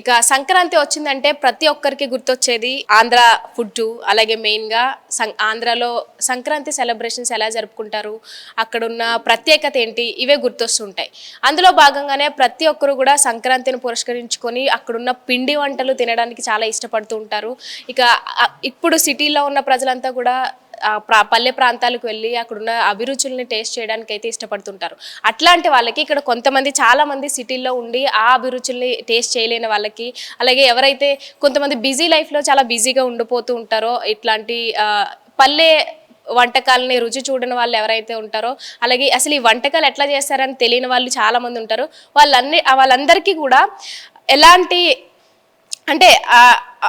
ఇక సంక్రాంతి వచ్చిందంటే ప్రతి ఒక్కరికి గుర్తొచ్చేది ఆంధ్ర ఫుడ్ అలాగే మెయిన్గా సం ఆంధ్రాలో సంక్రాంతి సెలబ్రేషన్స్ ఎలా జరుపుకుంటారు అక్కడున్న ప్రత్యేకత ఏంటి ఇవే గుర్తొస్తుంటాయి. అందులో భాగంగానే ప్రతి ఒక్కరు కూడా సంక్రాంతిని పురస్కరించుకొని అక్కడున్న పిండి వంటలు తినడానికి చాలా ఇష్టపడుతూ ఉంటారు. ఇక ఇప్పుడు సిటీలో ఉన్న ప్రజలంతా కూడా పల్లె ప్రాంతాలకు వెళ్ళి అక్కడున్న అభిరుచుల్ని టేస్ట్ చేయడానికి అయితే ఇష్టపడుతుంటారు. అట్లాంటి వాళ్ళకి ఇక్కడ కొంతమంది చాలా మంది సిటీల్లో ఉండి ఆ అభిరుచుల్ని టేస్ట్ చేయలేని వాళ్ళకి అలాగే ఎవరైతే కొంతమంది బిజీ లైఫ్లో చాలా బిజీగా ఉండిపోతూ ఉంటారో ఇట్లాంటి పల్లె వంటకాలని రుచి చూడని వాళ్ళు ఎవరైతే ఉంటారో అలాగే అసలు ఈ వంటకాలు ఎట్లా చేస్తారని తెలియని వాళ్ళు చాలా మంది ఉంటారు. వాళ్ళన్ని వాళ్ళందరికీ కూడా ఎలాంటి అంటే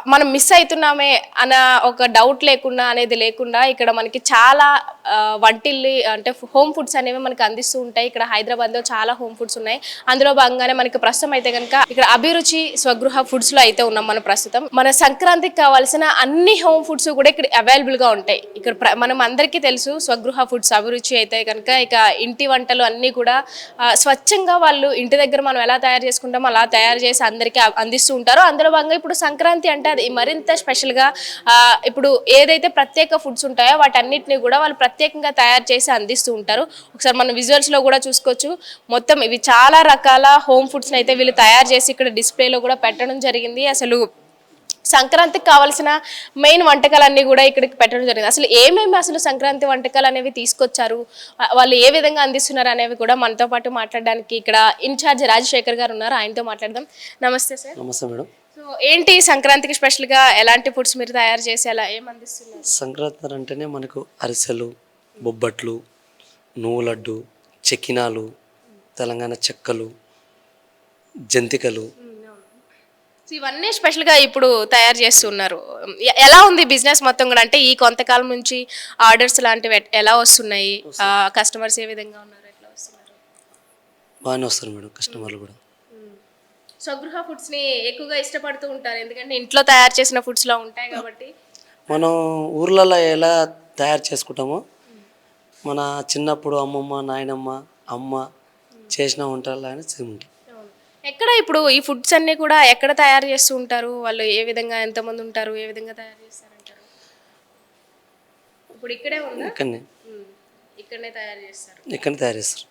మనం మిస్ అవుతున్నామే అన్న ఒక డౌట్ లేకుండా అనేది లేకుండా ఇక్కడ మనకి చాలా వంటిల్లి అంటే హోమ్ ఫుడ్స్ అనేవి మనకి అందిస్తూ ఉంటాయి. ఇక్కడ హైదరాబాద్లో చాలా హోమ్ ఫుడ్స్ ఉన్నాయి. అందులో భాగంగానే మనకి ప్రస్తుతం అయితే కనుక ఇక్కడ అభిరుచి స్వగృహ ఫుడ్స్లో అయితే ఉన్నాం మన ప్రస్తుతం. మన సంక్రాంతికి కావాల్సిన అన్ని హోమ్ ఫుడ్స్ కూడా ఇక్కడ అవైలబుల్గా ఉంటాయి. ఇక్కడ ప్ర- మనం అందరికీ తెలుసు స్వగృహ ఫుడ్స్ అభిరుచి అయితే కనుక ఇక ఇంటి వంటలు అన్నీ కూడా స్వచ్ఛంగా వాళ్ళు ఇంటి దగ్గర మనం ఎలా తయారు చేసుకుంటామో అలా తయారు చేసి అందరికీ అందిస్తూ ఉంటారు. అందులో భాగంగా ఇప్పుడు సంక్రాంతి ఏంటంటే అది మరింత స్పెషల్గా ఇప్పుడు ఏదైతే ప్రత్యేక ఫుడ్స్ ఉంటాయో వాటన్నిటిని కూడా వాళ్ళు ప్రత్యేకంగా తయారు చేసి అందిస్తూ ఉంటారు. ఒకసారి మనం విజువల్స్లో కూడా చూసుకోవచ్చు. మొత్తం ఇవి చాలా రకాల హోమ్ ఫుడ్స్ని అయితే వీళ్ళు తయారు చేసి ఇక్కడ డిస్ప్లేలో కూడా పెట్టడం జరిగింది. అసలు సంక్రాంతికి కావాల్సిన మెయిన్ వంటకాలన్నీ కూడా ఇక్కడికి పెట్టడం జరిగింది. అసలు ఏమేమి అసలు సంక్రాంతి వంటకాలు అనేవి తీసుకొచ్చారు? వాళ్ళు ఏ విధంగా అందిస్తున్నారు అనేవి కూడా మనతో పాటు మాట్లాడడానికి ఇక్కడ ఇన్ఛార్జ్ రాజశేఖర్ గారు ఉన్నారు. ఆయనతో మాట్లాడదాం. నమస్తే సార్. నమస్తే మేడం. సో ఏంటి సంక్రాంతికి స్పెషల్గా ఎలాంటి ఫుడ్స్ మీరు తయారు చేసి అలా ఏం అందిస్తున్నారు? సంక్రాంతి అంటేనే మనకు అరిసెలు బొబ్బట్లు నువ్వు లడ్డు చెక్కినాలు తెలంగాణ చెక్కలు జంతికలు. ఇవన్నీ స్పెషల్గా ఇప్పుడు తయారు చేస్తున్నారు ఎలా ఉంది బిజినెస్ మొత్తం కూడా? అంటే ఈ కొంతకాలం నుంచి ఆర్డర్స్ లాంటివి ఎలా వస్తున్నాయి? కస్టమర్స్ ఏ విధంగా ఉన్నారు? ఎట్లా వస్తున్నారు? బాగానే వస్తారు మేడం కస్టమర్లు కూడా. స్వగృహ ఫుడ్స్ని ఎక్కువగా ఇష్టపడుతూ ఉంటారు. ఎందుకంటే ఇంట్లో తయారు చేసిన ఫుడ్స్లో ఉంటాయి కాబట్టి. మనం ఊర్లలో ఎలా తయారు చేసుకుంటామో మన చిన్నప్పుడు అమ్మమ్మ నాయనమ్మ అమ్మ చేసిన వంటలు ఉంటాయి ఎక్కడ ఇప్పుడు ఈ ఫుడ్స్ అన్ని కూడా ఎక్కడ తయారు చేస్తూ ఉంటారు? వాళ్ళు ఏ విధంగా ఎంతమంది ఉంటారు? ఏ విధంగా తయారు చేస్తారంటారు? ఇప్పుడు ఇక్కడే ఉందా? ఇక్కడనే. ఇక్కడనే తయారు చేస్తారు. ఇక్కడ తయారు చేస్తారు.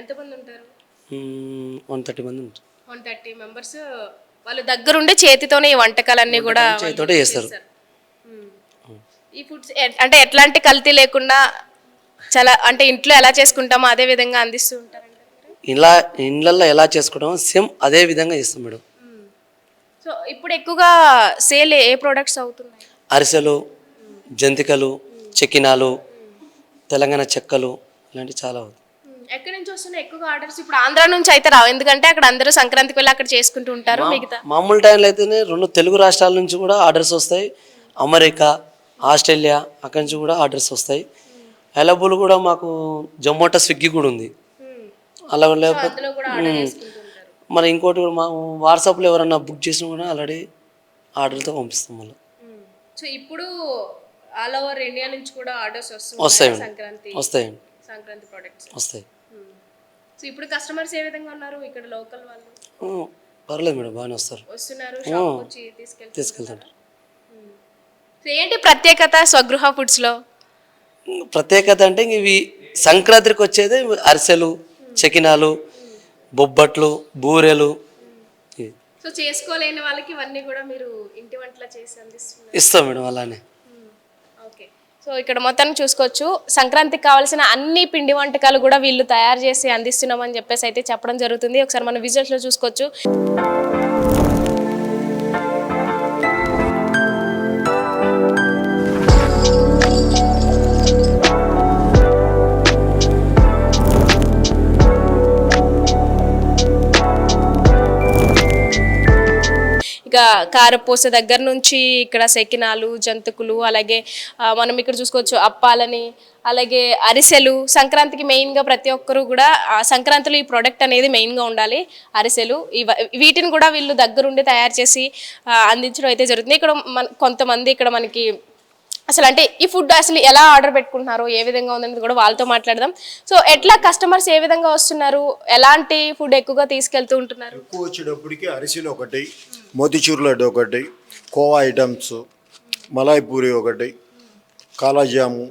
ఎంతమంది ఉంటారు? వన్ థర్టీ మంది ఉంటారు. వన్ థర్టీ మెంబర్స్ వాళ్ళు దగ్గరుండి చేతితోనే ఈ వంటకాలన్నీ కూడా చేతితోటే చేస్తారు. ఈ ఫుడ్స్ అంటే ఎట్లాంటి కల్తీ లేకుండా చాలా అంటే ఇంట్లో ఎలా చేసుకుంటామో అదే విధంగా అందిస్తూ ఉంటారంట ఇలా ఇండ్లల్లో ఎలా చేసుకుంటామో సేమ్ అదే విధంగా చేస్తాం మేడం. సో ఇప్పుడు ఎక్కువగా సేల్ ఏ ప్రోడక్ట్స్ అవుతున్నాయి? అరిసెలు జంతికలు చెక్కినాలు తెలంగాణ చెక్కలు ఇలాంటివి చాలా అవుతాయి. ఉమ్. ఎక్కడి నుంచి వస్తున్నాయి? ఎక్కువగా ఆర్డర్స్ ఇప్పుడు ఆంధ్ర నుంచి అయితే రావు. ఎందుకంటే అక్కడ అందరూ సంక్రాంతికి వెళ్ళి అక్కడ చేసుకుంటూ ఉంటారు మిగతా. మామూలు టైంలో అయితేనే రెండు తెలుగు రాష్ట్రాల నుంచి కూడా ఆర్డర్స్ వస్తాయి. అమెరికా ఆస్ట్రేలియా అక్కడి నుంచి కూడా ఆర్డర్స్ వస్తాయి. అవైలబుల్ కూడా మాకు జొమాటో స్విగ్గీ కూడా ఉంది. ఉమ్. అలా లేకపోతే ఉంటారు. మరి ఇంకోటి కూడా మా వాట్సాప్లో ఎవరైనా బుక్ చేసినా కూడా ఆల్రెడీ ఆర్డర్తో పంపిస్తాం మళ్ళీ. సో ఇప్పుడు ఆల్ ఓవర్ ఇండియా నుంచి కూడా ఆర్డర్స్ వస్తాయి వస్తున్నాయి సంక్రాంతి? వస్తాయండి. సంక్రాంతి ప్రోడక్ట్స్ వస్తాయి. సో ఇప్పుడు కస్టమర్స్ ఏ విధంగా ఉన్నారు? ఇక్కడ లోకల్ వాళ్ళు? పర్లేదు మేడం బాగానే వస్తారు. వస్తున్నారు షాప్ వచ్చి తీసుకెళ్తారు సో ఏంటి ప్రత్యేకత స్వగృహ ఫుడ్స్లో ప్రత్యేకత అంటే ఇంక ఇవి సంక్రాంతికి వచ్చేది అరిసెలు చెకినాలు బొబ్బట్లు బూరెలు. సో చేసుకోలేని వాళ్ళకి ఇవన్నీ కూడా మీరు ఇంటి వంటలా చేసి అందిస్తున్నారు. ఇస్తాం మేడం అలానే. సో ఇక్కడ మొత్తాన్ని చూసుకోవచ్చు. సంక్రాంతికి కావాల్సిన అన్ని పిండి వంటకాలు కూడా వీళ్ళు తయారు చేసి అందిస్తున్నామని చెప్పేసి అయితే చెప్పడం జరుగుతుంది. ఒకసారి మన విజువల్స్లో చూసుకోవచ్చు. కారపూస దగ్గర నుంచి ఇక్కడ సెకినాలు జంతుకులు అలాగే మనం ఇక్కడ చూసుకోవచ్చు అప్పాలని అలాగే అరిసెలు. సంక్రాంతికి మెయిన్గా ప్రతి ఒక్కరూ కూడా సంక్రాంతిలో ఈ ప్రోడక్ట్ అనేది మెయిన్గా ఉండాలి. అరిసెలు ఇవ వీటిని కూడా వీళ్ళు దగ్గరుండి తయారు చేసి అందించడం అయితే జరుగుతుంది. ఇక్కడ మన కొంతమంది ఇక్కడ మనకి అసలు అంటే ఈ ఫుడ్ అసలు ఎలా ఆర్డర్ పెట్టుకుంటున్నారు ఏ విధంగా ఉందనేది కూడా వాళ్ళతో మాట్లాడదాం. సో ఎట్లా కస్టమర్స్ ఏ విధంగా వస్తున్నారు? ఎలాంటి ఫుడ్ ఎక్కువగా తీసుకెళ్తూ ఉంటున్నారు? ఎక్కువ వచ్చేటప్పటికి అరిసెలు ఒకటి మోతిచూర్ లడ్డు ఒకటి కోవా ఐటమ్స్ మలాయ్ పూరి ఒకటి కాలాజాము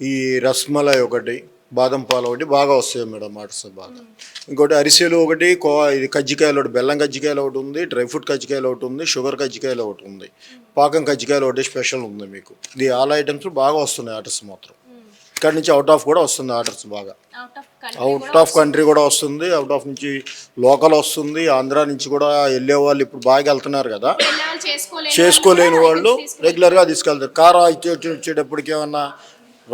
ఈ రస్మలై ఒకటి బాదం పాలు ఒకటి బాగా వస్తాయి మేడం ఆర్డర్స్ బాగా. ఇంకోటి అరిసెలు ఒకటి కోవా ఇది కజ్జికాయలు ఒకటి బెల్లం కజ్జికాయలు ఒకటి ఉంది డ్రై ఫ్రూట్ కజ్జికాయలు ఒకటి ఉంది షుగర్ కజ్జికాయలు ఒకటి ఉంది. పాకం కజ్జికాయలు ఒకటి స్పెషల్ ఉంది మీకు. ఇది ఆల్ ఐటమ్స్ బాగా వస్తున్నాయి ఆర్డర్స్ మాత్రం. ఇక్కడ నుంచి అవుట్ ఆఫ్ కూడా వస్తుంది ఆర్డర్స్ బాగా. అవుట్ ఆఫ్ కంట్రీ కూడా వస్తుంది. అవుట్ ఆఫ్ నుంచి లోకల్ వస్తుంది ఆంధ్ర నుంచి కూడా వెళ్ళే వాళ్ళు ఇప్పుడు బాగా వెళ్తున్నారు కదా. చేసుకోలేని వాళ్ళు రెగ్యులర్గా తీసుకెళ్తారు. కారా ఇచ్చే వచ్చేటప్పటికి ఏమన్నా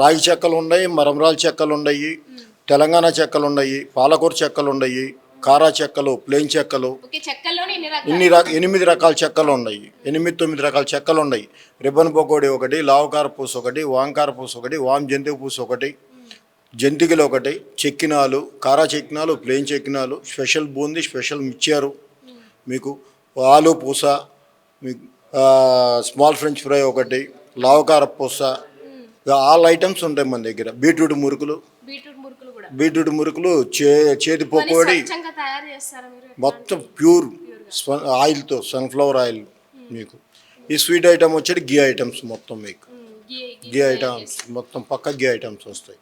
రాగి చెక్కలు ఉన్నాయి మరమరాల చెక్కలు ఉన్నాయి తెలంగాణ చెక్కలు ఉన్నాయి పాలకూర చెక్కలు ఉన్నాయి కారా చెక్కలు ప్లేన్ చెక్కలు. ఇన్ని రక ఎనిమిది రకాల చెక్కలు ఉన్నాయి. ఎనిమిది తొమ్మిది రకాల చెక్కలు ఉన్నాయి. రిబ్బన్ పకోడీ ఒకటి లావకార పూస ఒకటి వాంకార పూస ఒకటి వామ్ జంతిక పూస ఒకటి జంతికలు ఒకటి చెక్కినాలు కారా చెక్కినాలు ప్లేన్ చెక్కినాలు స్పెషల్ బూందీ స్పెషల్ మిచ్చారు మీకు ఆలు పూస మీకు స్మాల్ ఫ్రెంచ్ ఫ్రై ఒకటి లావకార పూస ఆల్ ఐటమ్స్ ఉంటాయి మన దగ్గర. బీట్రూట్ మురుకులు. బీట్రూట్ మురుకులు కూడా. బీట్రూట్ మురుకులు చే చేతి పకోడీ. మొత్తం ప్యూర్ ఆయిల్తో సన్ఫ్లవర్ ఆయిల్ మీకు. ఈ స్వీట్ ఐటమ్ వచ్చేది గీ ఐటమ్స్ మొత్తం మీకు. గీ ఐటమ్స్. మొత్తం పక్క గీ ఐటమ్స్ వస్తాయి.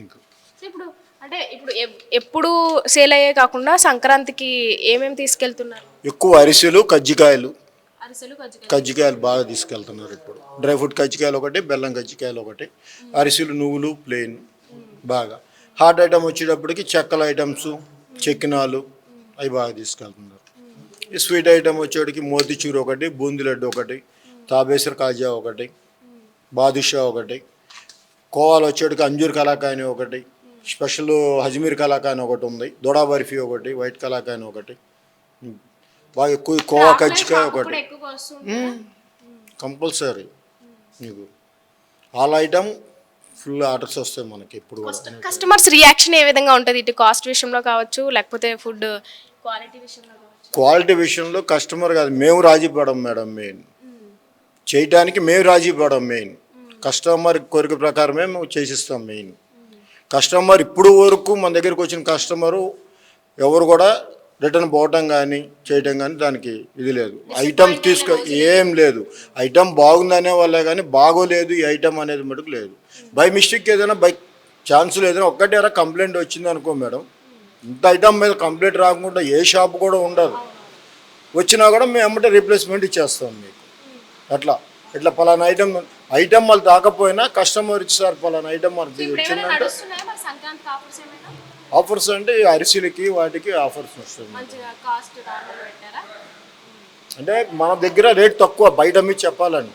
మీకు ఇప్పుడు అంటే ఇప్పుడు ఎప్- ఎప్పుడు సేల్ అయ్యే కాకుండా సంక్రాంతికి ఏమేమి తీసుకెళ్తున్నారు? ఎక్కువ అరిసెలు కజ్జికాయలు. కజ్జికాయలు. బాగా తీసుకెళ్తున్నారు ఇప్పుడు. డ్రై ఫ్రూట్ కజ్జికాయలు ఒకటి బెల్లం కజ్జికాయలు ఒకటి. అరిసెలు నువ్వులు ప్లెయిన్ బాగా. హాట్ ఐటమ్ వచ్చేటప్పటికి చెక్కల ఐటమ్స్ చెక్కినాలు అవి బాగా తీసుకెళ్తున్నారు. స్వీట్ ఐటమ్ వచ్చేటికి మోతిచూర్ ఒకటి బూందీ లడ్డు ఒకటి తాబేసర్ కాజా ఒకటి బాదుషా ఒకటి కోవాలు వచ్చేటికి అంజూర్ కలాకాని ఒకటి స్పెషల్ హజ్మీర్ కలాకాని ఒకటి ఉంది దొడా బర్ఫీ ఒకటి వైట్ కలాకాని ఒకటి. బాగా ఎక్కువ కోవా కజ్జికాయ ఒకటి. కంపల్సరీ మీకు ఆల్ ఐటమ్ ఫుల్ ఆర్డర్స్ వస్తాయి మనకి ఇప్పుడు కస్టమర్స్ రియాక్షన్ ఏ విధంగా ఉంటుంది ఇటు కాస్ట్ విషయంలో కావచ్చు లేకపోతే ఫుడ్ క్వాలిటీ విషయంలో కావచ్చు? క్వాలిటీ విషయంలో కస్టమర్ కాదు మేము రాజీ పడం మేడం మెయిన్. చేయటానికి మేము రాజీ పడం మెయిన్. కస్టమర్ కోరిక ప్రకారమే మేము చేసిస్తాం మెయిన్. కస్టమర్ ఇప్పుడు వరకు మన దగ్గరికి వచ్చిన కస్టమరు ఎవరు కూడా రిటర్న్ పోవటం కానీ చేయటం కానీ దానికి ఇది లేదు. ఐటమ్ తీసుకో ఏం లేదు. ఐటమ్ బాగుందనే వాళ్ళే కానీ బాగోలేదు ఈ ఐటమ్ అనేది మటుకు లేదు. బై మిస్టేక్ ఏదైనా బై ఛాన్స్ ఏదైనా ఒక్కటే కంప్లైంట్ వచ్చింది అనుకో మేడం. ఇంత ఐటమ్ మీద కంప్లైంట్ రాకుండా ఏ షాప్ కూడా ఉండదు. వచ్చినా కూడా మేము ఎమ్మటే రీప్లేస్మెంట్ ఇచ్చేస్తాం మీకు. అట్లా. ఇట్లా పలానా ఐటమ్ ఐటమ్ వాళ్ళు తాకపోయినా కస్టమర్ ఇచ్చారు పలానా ఐటమ్ మనకి వచ్చిందంటే ఆఫర్స్ అంటే అరిసెలకి వాటికి ఆఫర్స్ వస్తుంది అంటే మన దగ్గర రేట్ తక్కువ బయట మీకు చెప్పాలండి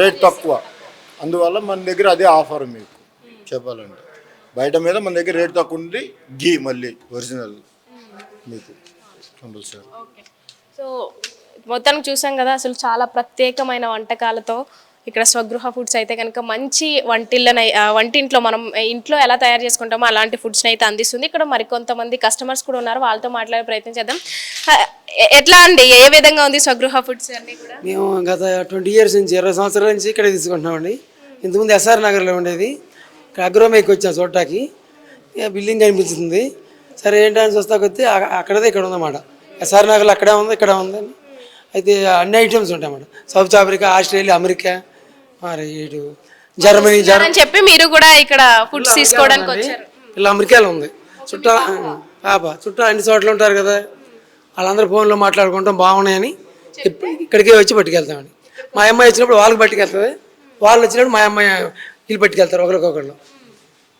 రేట్ తక్కువ. అందువల్ల మన దగ్గర అదే ఆఫర్ మీకు చెప్పాలంటే. బయట మీద మన దగ్గర రేట్ తక్కువ ఉంది గీ మళ్ళీ ఒరిజినల్ మీకు కంపల్సరీ. సో మొత్తానికి చూసాం కదా అసలు చాలా ప్రత్యేకమైన వంటకాలతో ఇక్కడ స్వగృహ ఫుడ్స్ అయితే కనుక మంచి వంటిళ్ళని వంటింట్లో మనం ఇంట్లో ఎలా తయారు చేసుకుంటామో అలాంటి ఫుడ్స్ని అయితే అందిస్తుంది. ఇక్కడ మరికొంతమంది కస్టమర్స్ కూడా ఉన్నారు. వాళ్ళతో మాట్లాడే ప్రయత్నం చేద్దాం. ఎట్లా అండి? ఏ విధంగా ఉంది స్వగృహ ఫుడ్స్ అన్ని కూడా? మేము గత ట్వంటీ ఇయర్స్ నుంచి ఇరవై సంవత్సరాల నుంచి ఇక్కడే తీసుకుంటున్నామండి. ఇంతకుముందు ఎస్ఆర్ నగర్లో ఉండేది. ఇక్కడ అగ్రోమేకి వచ్చాం చూడటానికి. బిల్డింగ్ కనిపిస్తుంది. సరే ఏంటని చూస్తా కొద్దీ అక్కడదే ఇక్కడ ఉందన్నమాట. ఎస్ఆర్ నగర్లో అక్కడే ఉంది ఇక్కడ ఉందని. అయితే అన్ని ఐటమ్స్ ఉంటాయి అన్నమాట సౌత్ ఆఫ్రికా ఆస్ట్రేలియా అమెరికా మరి ఇటు జర్మనీ జర్ అని చెప్పి మీరు కూడా ఇక్కడ ఫుడ్స్ తీసుకోవడానికి వచ్చారు. ఇలా అమెరికాలో ఉంది. చుట్టా పాప చుట్టా అన్ని చోట్ల ఉంటారు కదా. వాళ్ళందరూ ఫోన్లో మాట్లాడుకుంటాం బాగున్నాయని. ఇక్కడికే వచ్చి పట్టుకెళ్తామని మా అమ్మాయి వచ్చినప్పుడు వాళ్ళకి పట్టుకెళ్తుంది. వాళ్ళు వచ్చినప్పుడు మా అమ్మాయి వీళ్ళు పట్టుకెళ్తారు ఒకరికొకళ్ళు.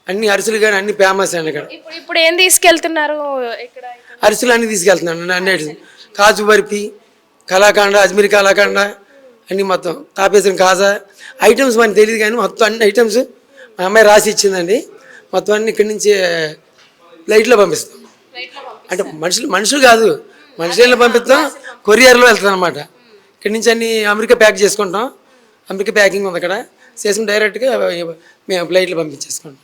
అన్ని అరిసెలు కానీ అన్ని ఫేమస్ అండి ఇక్కడ. ఇప్పుడు ఏం తీసుకెళ్తున్నారు అరిసెలు అన్ని తీసుకెళ్తున్నాను అన్ని కాజు బర్ఫీ కలాకండ అజ్మీర్ కలాకండ అన్ని మొత్తం తాపేసిన కాజా ఐటమ్స్ మనకి తెలియదు కానీ మొత్తం అన్ని ఐటమ్స్ మా అమ్మాయి రాసి ఇచ్చిందండి. మొత్తం అన్ని ఇక్కడి నుంచి లైట్లో పంపిస్తాం. అంటే మనుషులు మనుషులు కాదు. మనుషులను పంపిస్తాం కొరియర్లో వెళ్తుంది అనమాట ఇక్కడి నుంచి అన్ని అమెరికా ప్యాక్ చేసుకుంటాం. అమెరికా ప్యాకింగ్ ఉంది అక్కడ. చేసుకుని డైరెక్ట్గా మేము ఫ్లైట్లో పంపించేసుకుంటాం.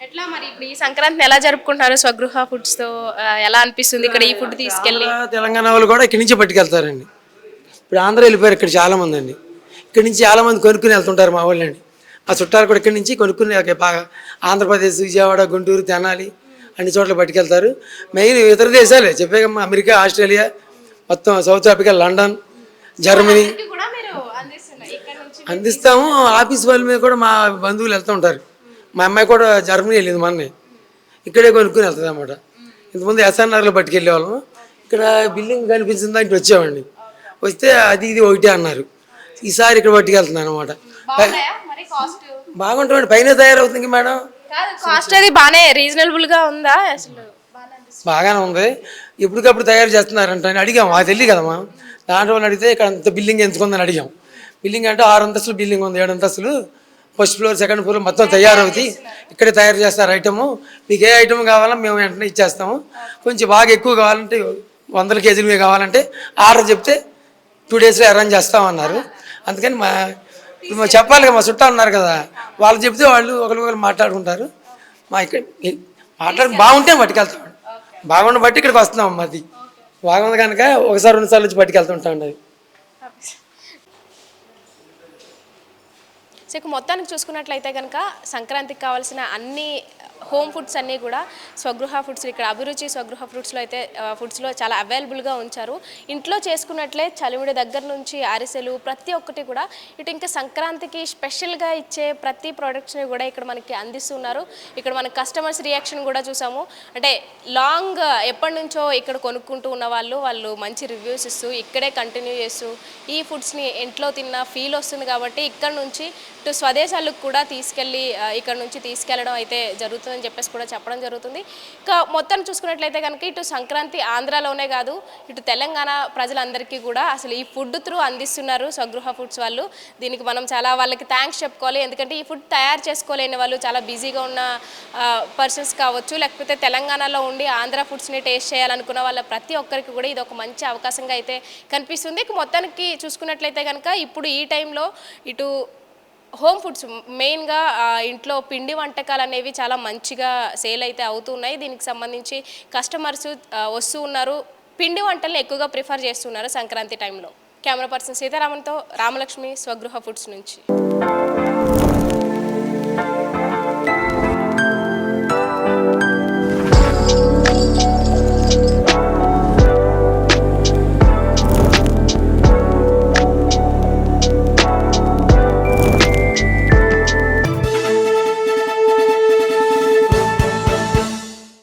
ఎట్లా మరి ఇప్పుడు ఈ సంక్రాంతిని ఎలా జరుపుకుంటారు స్వగృహ ఫుడ్స్తో? ఆ, ఎలా అనిపిస్తుంది ఇక్కడ ఈ ఫుడ్ తీసుకెళ్ళి? తెలంగాణ వాళ్ళు కూడా ఇక్కడి నుంచి పట్టుకెళ్తారండి. ఇప్పుడు ఆంధ్ర వెళ్ళిపోయారు ఇక్కడ చాలా మంది అండి. ఇక్కడి నుంచి చాలా మంది కొనుక్కుని వెళ్తుంటారు మా వాళ్ళండి మా చుట్టాలు కూడా ఇక్కడి నుంచి కొనుక్కుని బాగా ఆంధ్రప్రదేశ్ విజయవాడ గుంటూరు తెనాలి అన్ని చోట్ల పట్టుకెళ్తారు. మెయిన్ ఇతర దేశాలే చెప్పాకమ్మా అమెరికా ఆస్ట్రేలియా మొత్తం సౌత్ ఆఫ్రికా లండన్ జర్మనీ అందిస్తాము. ఆఫీస్ వాళ్ళ మీద కూడా మా బంధువులు వెళ్తూ ఉంటారు. మా అమ్మాయి కూడా జర్మనీ వెళ్ళింది మొన్నే. ఇక్కడే కొనుక్కుని వెళ్తుంది అనమాట ఇంతకుముందు ఎస్ఆర్ఆర్లో పట్టుకెళ్ళే వాళ్ళం ఇక్కడ బిల్డింగ్ కనిపించిందా? ఇంటి వచ్చామండి. వస్తే అది ఇది ఒకటే అన్నారు. ఈసారి ఇక్కడ పట్టుకెళ్తున్నాను అనమాట బాగుంటుంది పైన తయారవుతుంది మేడం. కాస్ట్ అది బానే రీజనబుల్గా ఉందా? అసలు బాగానే. బాగానే ఉంది. ఎప్పటికప్పుడు తయారు చేస్తున్నారంట అని అడిగాం. మాకు తెలియదు కదమ్మా దాంట్లో అడిగితే ఇక్కడ అంత బిల్డింగ్ ఎంచుకుందని అడిగాం. బిల్డింగ్ అంటే ఆరు అంతస్తులు బిల్డింగ్ ఉంది ఏడు అంతస్తులు. ఫస్ట్ ఫ్లోర్ సెకండ్ ఫ్లోర్ మొత్తం తయారవుతాయి. ఇక్కడే తయారు చేస్తారు ఐటము. మీకు ఏ ఐటమ్ కావాలో మేము వెంటనే ఇచ్చేస్తాము. కొంచెం బాగా ఎక్కువ కావాలంటే వందల కేజీలు కావాలంటే ఆర్డర్ చెప్తే టూ డేస్లో అరేంజ్ చేస్తామన్నారు. అందుకని మా చెప్పాలి కదా మా చుట్టాలు ఉన్నారు కదా. వాళ్ళు చెప్తే వాళ్ళు ఒకరు ఒకరు మాట్లాడుకుంటారు. మా ఇక్కడ మాట్లాడి బాగుంటే పట్టుకెళ్తాం. బాగుండ బట్టి ఇక్కడికి వస్తున్నాం మాది. బాగుంది కనుక ఒకసారి రెండు సార్లు వచ్చి పట్టుకెళ్తుంటాం అది సో మొత్తానికి చూసుకున్నట్లయితే కనుక సంక్రాంతికి కావాల్సిన అన్ని హోమ్ ఫుడ్స్ అన్నీ కూడా స్వగృహ ఫుడ్స్ ఇక్కడ అభిరుచి స్వగృహ ఫుడ్స్లో అయితే ఫుడ్స్లో చాలా అవైలబుల్గా ఉంచారు. ఇంట్లో చేసుకున్నట్లే చలివిడి దగ్గర నుంచి అరిసెలు ప్రతి ఒక్కటి కూడా ఇటు ఇంకా సంక్రాంతికి స్పెషల్గా ఇచ్చే ప్రతి ప్రోడక్ట్స్ని కూడా ఇక్కడ మనకి అందిస్తున్నారు. ఇక్కడ మన కస్టమర్స్ రియాక్షన్ కూడా చూసాము. అంటే లాంగ్ ఎప్పటి నుంచో ఇక్కడ కొనుక్కుంటూ ఉన్న వాళ్ళు వాళ్ళు మంచి రివ్యూస్ ఇస్తూ ఇక్కడే కంటిన్యూ చేస్తూ ఈ ఫుడ్స్ని ఇంట్లో తిన్న ఫీల్ వస్తుంది కాబట్టి ఇక్కడ నుంచి ఇటు స్వదేశాలకు కూడా తీసుకెళ్ళి ఇక్కడ నుంచి తీసుకెళ్ళడం అయితే జరుగుతుందని చెప్పేసి కూడా చెప్పడం జరుగుతుంది. ఇంకా మొత్తం చూసుకున్నట్లయితే కనుక ఇటు సంక్రాంతి ఆంధ్రాలోనే కాదు ఇటు తెలంగాణ ప్రజలందరికీ కూడా అసలు ఈ ఫుడ్ త్రూ అందిస్తున్నారు స్వగృహ ఫుడ్స్ వాళ్ళు. దీనికి మనం చాలా వాళ్ళకి థ్యాంక్స్ చెప్పుకోవాలి. ఎందుకంటే ఈ ఫుడ్ తయారు చేసుకోలేని వాళ్ళు చాలా బిజీగా ఉన్న పర్సన్స్ కావచ్చు లేకపోతే తెలంగాణలో ఉండి ఆంధ్ర ఫుడ్స్ని టేస్ట్ చేయాలనుకున్న వాళ్ళ ప్రతి ఒక్కరికి కూడా ఇది ఒక మంచి అవకాశంగా అయితే కనిపిస్తుంది. ఇక మొత్తానికి చూసుకున్నట్లయితే కనుక ఇప్పుడు ఈ టైంలో ఇటు హోమ్ ఫుడ్స్ మెయిన్గా ఇంట్లో పిండి వంటకాలు అనేవి చాలా మంచిగా సేల్ అయితే అవుతున్నాయి. దీనికి సంబంధించి కస్టమర్స్ వస్తూ ఉన్నారు. పిండి వంటల్ని ఎక్కువగా ప్రిఫర్ చేస్తున్నారు సంక్రాంతి టైంలో. కెమెరా పర్సన్ సీతారామన్తో రామలక్ష్మి స్వగృహ ఫుడ్స్ నుంచి.